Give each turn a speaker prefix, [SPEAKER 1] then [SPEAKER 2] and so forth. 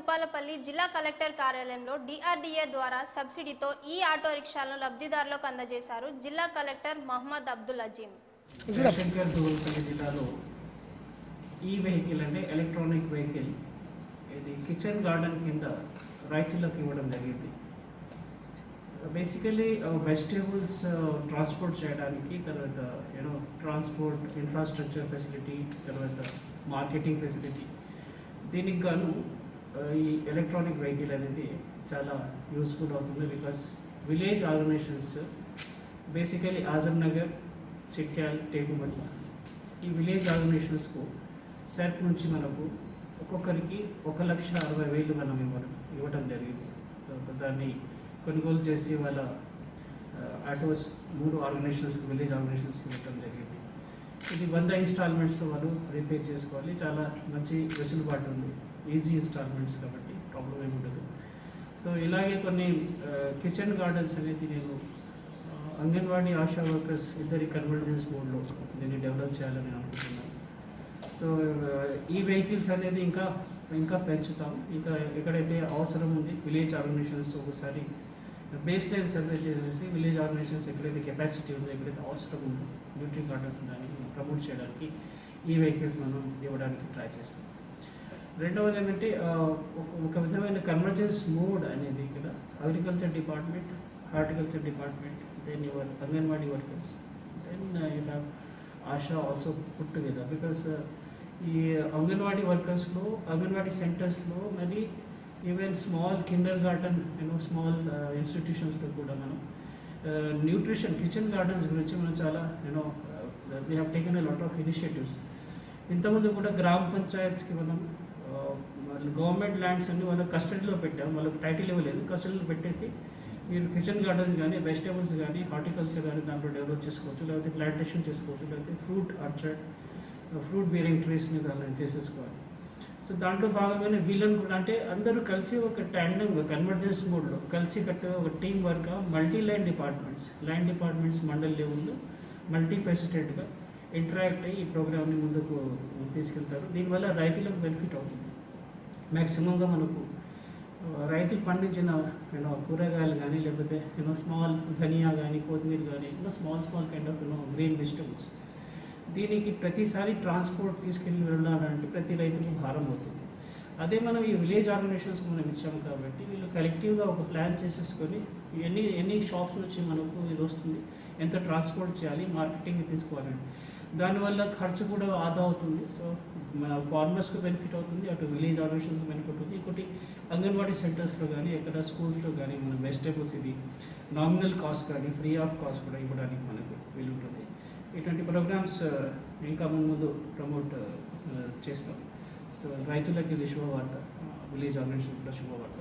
[SPEAKER 1] భూపాలపల్లి జిల్లా కలెక్టర్ కార్యాలయంలో డిఆర్డీఏ ద్వారా సబ్సిడీతో ఈ ఆటో రిక్షాలను లబ్ధిదారులకు అందజేశారు జిల్లా కలెక్టర్ మహమ్మద్ అబ్దుల్ అజీం
[SPEAKER 2] జిల్లాలో ఈ వెహికల్ అంటే ఎలక్ట్రానిక్ వెహికల్ ఇది కిచెన్ గార్డెన్ కింద రైతులకు ఇవ్వడం జరిగింది. బేసికలీ వెజిటేబుల్స్ ట్రాన్స్పోర్ట్ చేయడానికి తర్వాత you know transport infrastructure facility తర్వాత మార్కెటింగ్ ఫెసిలిటీ దీనికి గాను ఈ ఎలక్ట్రానిక్ వెహికల్ అనేది చాలా యూస్ఫుల్ అవుతుంది because village organisations basically Azam Nagar Chikyal Tekumatla ఈ విలేజ్ ఆర్గనైజేషన్స్కు సెట్ నుంచి మనకు ఒక్కొక్కరికి ఒక లక్ష అరవై వేలు మనం ఇవ్వడం ఇవ్వడం జరిగింది. దాన్ని కొనుగోలు చేసి వాళ్ళ ఆటోస్ మూడు ఆర్గనైజేషన్స్కి విలేజ్ ఆర్గనైజేషన్స్కి ఇవ్వడం జరిగింది. ఇది వంద ఇన్స్టాల్మెంట్స్లో వాళ్ళు రిపేర్ చేసుకోవాలి. చాలా మంచి వెసులుబాటు ఉంది. ఈజీ ఇన్స్టాల్మెంట్స్ కాబట్టి ప్రాబ్లం ఏమి ఉండదు. సో ఇలాగే కొన్ని కిచెన్ గార్డెన్స్ అనేది నేను అంగన్వాడీ ఆశా వర్కర్స్ ఇద్దరి కన్వర్జెన్స్ మోడ్లో దీన్ని డెవలప్ చేయాలని అనుకుంటున్నాను. సో ఈ వెహికల్స్ అనేది ఇంకా ఇంకా పెంచుతాం. ఇంకా ఎక్కడైతే అవసరం ఉంది విలేజ్ ఆర్గనైజేషన్స్ ఒకసారి బేస్ లైన్ సర్వే చేసేసి విలేజ్ ఆర్గనైజేషన్స్ ఎక్కడైతే కెపాసిటీ ఉందో ఎక్కడైతే అవసరం ఉందో న్యూట్రీ కార్డర్స్ దాన్ని ప్రమోట్ చేయడానికి ఈ వెహికల్స్ మనం ఇవ్వడానికి ట్రై చేస్తాం. రెండవది ఏంటంటే ఒక- ఒక విధమైన కన్వర్జెన్స్ మోడ్ అనేది ఇక్కడ agriculture department horticulture department then your anganwadi workers then you have ASHA also put together because ఈ అంగన్వాడీ వర్కర్స్లో అంగన్వాడీ సెంటర్స్లో మరి even small kindergarten you know small uh, ఇన్స్టిట్యూషన్స్తో కూడా మనం న్యూట్రిషన్ కిచెన్ గార్డెన్స్ గురించి మనం చాలా you know we have taken a lot of initiatives ఇంతకుముందు కూడా గ్రామ పంచాయత్స్కి మనం uh, గవర్నమెంట్ ల్యాండ్స్ అన్ని వాళ్ళకి కస్టడీలో పెట్టాము వాళ్ళకి టైటిల్ ఇవ్వలేదు. కస్టడీలో పెట్టేసి మీరు కిచెన్ గార్డెన్స్ కానీ వెజిటేబుల్స్ కానీ హార్టికల్చర్ కానీ దాంట్లో డెవలప్ చేసుకోవచ్చు. లేకపోతే ప్లాంటేషన్ చేసుకోవచ్చు. లేకపోతే ఫ్రూట్ ఆర్చర్డ్ ఫ్రూట్ బీరింగ్ ట్రీస్ని దాన్ని చేసేసుకోవాలి. సో దాంట్లో భాగంగానే వీళ్ళని కూడా అంటే అందరూ కలిసి ఒక ట్యాండంగా కన్వర్జెన్స్ మోడ్లో కలిసి కట్టే ఒక team work multi line departments line departments mandal లెవెల్లో మల్టీ ఫెసిటెడ్గా ఇంటరాక్ట్ అయ్యి ఈ ప్రోగ్రామ్ని ముందుకు తీసుకెళ్తారు. దీనివల్ల రైతులకు బెనిఫిట్ అవుతుంది. మ్యాక్సిమంగా మనకు రైతులు పండించిన యూనో కూరగాయలు కానీ లేకపోతే యూనో స్మాల్ ధనియా కానీ కొత్తిమీర కానీ you know small small kind of you know green vegetables దీనికి ప్రతిసారి ట్రాన్స్పోర్ట్ తీసుకెళ్ళి వెళ్ళాలంటే ప్రతి రైతుకు భారం అవుతుంది. అదే మనం ఈ విలేజ్ ఆర్గనైజేషన్స్ మనం ఇచ్చాము కాబట్టి వీళ్ళు కలెక్టివ్గా ఒక ప్లాన్ చేసేసుకొని ఎన్ని ఎన్ని షాప్స్ నుంచి మనకు ఇది వస్తుంది ఎంత ట్రాన్స్పోర్ట్ చేయాలి మార్కెటింగ్ తీసుకోవాలండి దానివల్ల ఖర్చు కూడా ఆదా అవుతుంది. సో మన ఫార్మర్స్కి బెనిఫిట్ అవుతుంది అటు విలేజ్ ఆర్గనైజేషన్స్కి బెనిఫిట్ అవుతుంది. ఇంకోటి అంగన్వాడీ సెంటర్స్లో కానీ ఎక్కడ స్కూల్స్లో కానీ మన వెజిటేబుల్స్ ఇది నామినల్ కాస్ట్ కానీ ఫ్రీ ఆఫ్ కాస్ట్ కూడా ఇవ్వడానికి మనకు వీలుంటుంది. ఇటువంటి ప్రోగ్రామ్స్ uh, ఇంకా ముందు ప్రమోట్ uh, చేస్తాం. సో రైతులకి ఇది శుభవార్త విలేజ్ ఆర్గనైజేషన్ కూడా శుభవార్త.